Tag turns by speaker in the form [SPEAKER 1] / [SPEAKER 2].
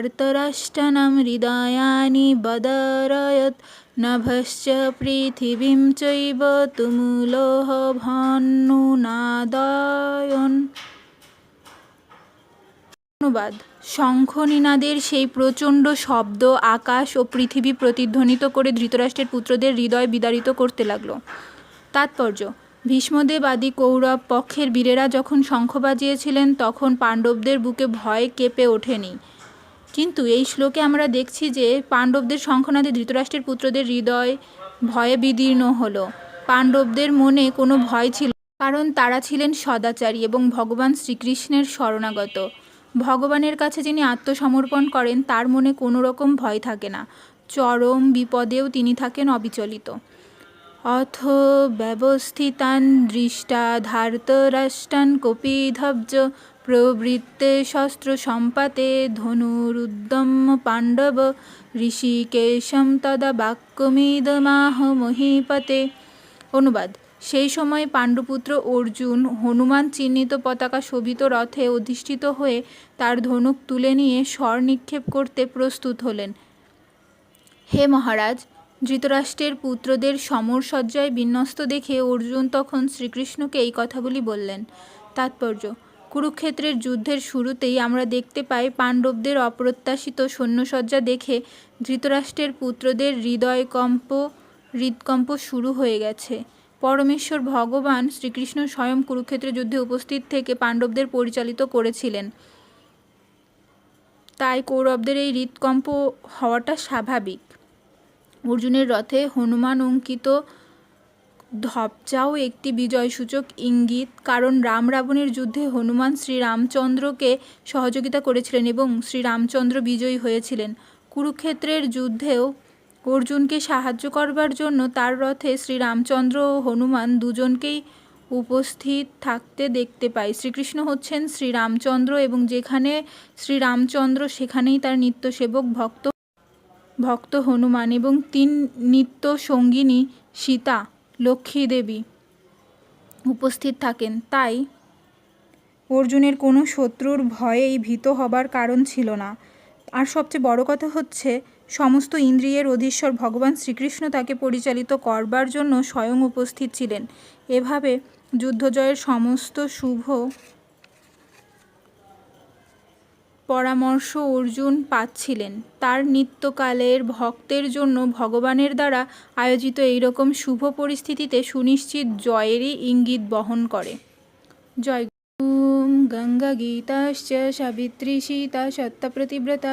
[SPEAKER 1] আর্তরাষ্ট্রানাম হৃদয়ানি বদরয়ৎ নভশ্চ পৃথিবীম চৈব তুমুলোহ ভান্নুনাদায়ন অনুবাদ শঙ্খনিনাদের সেই প্রচণ্ড শব্দ আকাশ ও পৃথিবী প্রতিধ্বনিত করে ধৃতরাষ্ট্রের পুত্রদের হৃদয় বিদারিত করতে লাগল। তাৎপর্য, ভীষ্মদেব আদি কৌরব পক্ষের বীরেরা যখন শঙ্খ বাজিয়েছিলেন, তখন পাণ্ডবদের বুকে ভয় কেঁপে ওঠেনি। কিন্তু এই শ্লোকে আমরা দেখছি যে পাণ্ডবদের শঙ্খনাদে ধৃতরাষ্ট্রের পুত্রদের হৃদয় ভয়ে বিদীর্ণ হলো। পাণ্ডবদের মনে কোনো ভয় ছিল কারণ তারা ছিলেন সদাচারী এবং ভগবান শ্রীকৃষ্ণের শরণাগত। ভগবানের কাছে যিনি আত্মসমর্পণ করেন, তার মনে কোনো রকম ভয় থাকে না। চরম বিপদেও তিনি থাকেন অবিচলিত। অথ ব্যবস্থিতান দৃষ্টা ধার্তরাষ্ট্রান কপিধব্জ প্রবৃত্তে শস্ত্র সম্পাতে ধনুরুদ্যম পাণ্ডব ঋষিকেশম তদা বাক্যমিদমাহ মহীপতে। অনুবাদ, সেই সময় পাণ্ডুপুত্র অর্জুন হনুমান চিহ্নিত পতাকা শোভিত রথে অধিষ্ঠিত হয়ে তার ধনুক তুলে নিয়ে স্বর নিক্ষেপ করতে প্রস্তুত হলেন। হে মহারাজ ধৃতরাষ্ট্রের পুত্রদের সমরসজ্জায় বিন্যস্ত দেখে অর্জুন তখন শ্রীকৃষ্ণকে এই কথাগুলি বললেন। তাৎপর্য, কুরুক্ষেত্রের যুদ্ধের শুরুতেই আমরা দেখতে পাই পাণ্ডবদের অপ্রত্যাশিত সৈন্যসজ্জা দেখে ধৃতরাষ্ট্রের পুত্রদের হৃদয়কম্প, হৃদকম্প শুরু হয়ে গেছে। পরমেশ্বর ভগবান শ্রীকৃষ্ণ স্বয়ং কুরুক্ষেত্রের যুদ্ধে উপস্থিত থেকে পাণ্ডবদের পরিচালিত করেছিলেন। তাই কৌরবদের এই হৃদকম্প হওয়াটা স্বাভাবিক। অর্জুনের রথে হনুমান অঙ্কিত ধপচাও একটি বিজয়সূচক ইঙ্গিত, কারণ রাম রাবণের যুদ্ধে হনুমান শ্রীরামচন্দ্রকে সহযোগিতা করেছিলেন এবং শ্রীরামচন্দ্র বিজয়ী হয়েছিলেন। কুরুক্ষেত্রের যুদ্ধেও অর্জুনকে সাহায্য করবার জন্য তার রথে শ্রীরামচন্দ্র ও হনুমান দুজনকেই উপস্থিত থাকতে দেখতে পাই শ্রীকৃষ্ণ হচ্ছেন শ্রীরামচন্দ্র এবং যেখানে শ্রীরামচন্দ্র, সেখানেই তার নিত্য সেবক ভক্ত ভক্ত হনুমান এবং তিন নিত্য সঙ্গিনী সীতা, লক্ষ্মী দেবী উপস্থিত থাকেন। তাই অর্জুনের কোনো শত্রুর ভয়েই ভীত হবার কারণ ছিল না। আর সবচেয়ে বড় কথা হচ্ছে, সমস্ত ইন্দ্রিয়ের অধীশ্বর ভগবান শ্রীকৃষ্ণ তাকে পরিচালিত করবার জন্য স্বয়ং উপস্থিত ছিলেন। এভাবে যুদ্ধজয়ের সমস্ত শুভ পরামর্শ অর্জুন পাচ্ছিলেন। তার নিত্যকালের ভক্তের জন্য ভগবানের দ্বারা আয়োজিত এইরকম শুভ পরিস্থিতিতে সুনিশ্চিত জয়েরই ইঙ্গিত বহন করে। জয় গঙ্গা গীতাশ্চ সাবিত্রী সীতা সত্যপ্রতিব্রতা